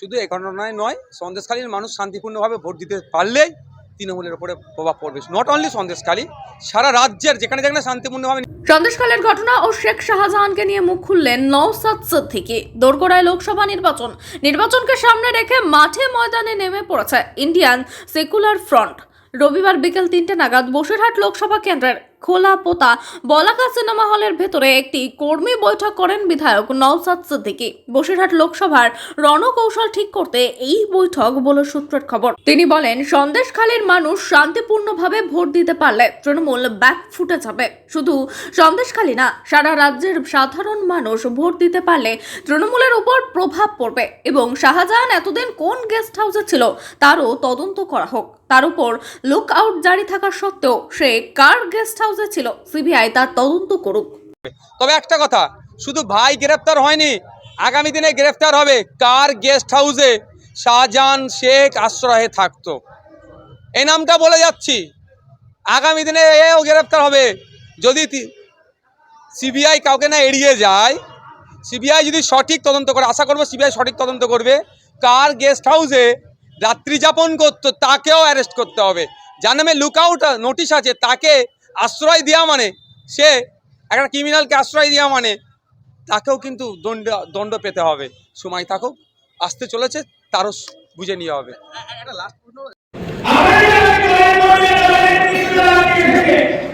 শুধু এ ঘটনায় নয়, সন্দেশখালীর মানুষ শান্তিপূর্ণভাবে ভোট দিতে পারলেই তৃণমূলের উপরে প্রভাব পড়বে। নট অনলি সন্দেশখালী, সারা রাজ্যের যেখানে যেখানে শান্তিপূর্ণভাবে সন্দেশখালের ঘটনা ও শেখ শাহজাহানকে নিয়ে মুখ খুললেন নওসাদ সিদ্দিকী। দোরগোড়ায় লোকসভা নির্বাচন। নির্বাচনকে সামনে রেখে মাঠে ময়দানে নেমে পড়েছে ইন্ডিয়ান সেকুলার ফ্রন্ট। রবিবার বিকেল তিনটে নাগাদ বসিরহাট লোকসভা কেন্দ্রের খোলা পোতা বলাকা সিনেমা হলের ভেতরে একটি কর্মী বৈঠক করেন বিধায়ক নওসাদ সিদ্দিকী। বসিরহাট লোকসভার রণকৌশল ঠিক করতে এই বৈঠক বলে সূত্রের খবর। তিনি বলেন, সন্দেশখালীর মানুষ শান্তিপূর্ণভাবে ভোট দিতে পারলে তৃণমূল ব্যাক ফুটে যাবে। শুধু সন্দেশখালী না, সারা রাজ্যের সাধারণ মানুষ ভোট দিতে পারলে তৃণমূলের উপর প্রভাব পড়বে এবং শাহজাহান এতদিন কোন গেস্ট হাউসে ছিল তারও তদন্ত করা হোক। তার উপর লুক আউট জারি থাকা সত্ত্বেও সে কার গেস্ট হাউসে ছিল, সিবিআই তার তদন্ত করুক। তবে একটা কথা, শুধু ভাই গ্রেফতার হয়নি, আগামী দিনে গ্রেফতার হবে কার গেস্ট হাউসে? শাহজাহান শেখ আশ্রয়ে থাকতো। এই নামটা বলে যাচ্ছি, আগামী দিনে এও গ্রেফতার হবে। যদি সিবিআই কাউকে না এড়িয়ে যায়, সিবিআই যদি সঠিক তদন্ত করে, আশা করব সিবিআই সঠিক তদন্ত করবে, কার গেস্ট হাউসে রাত্রি যাপন করতো, তাকেও অ্যারেস্ট করতে হবে। যার নামে লুকআউট নোটিশ আছে, তাকে আশ্রয় দেওয়া মানে? সে একটা ক্রিমিনালকে আশ্রয় দেওয়া মানে? তাকেও কিন্তু দণ্ড দণ্ড পেতে হবে। সময় থাকুক আসতে চলেছে তারও বুঝে নিয়ে হবে। Thank you.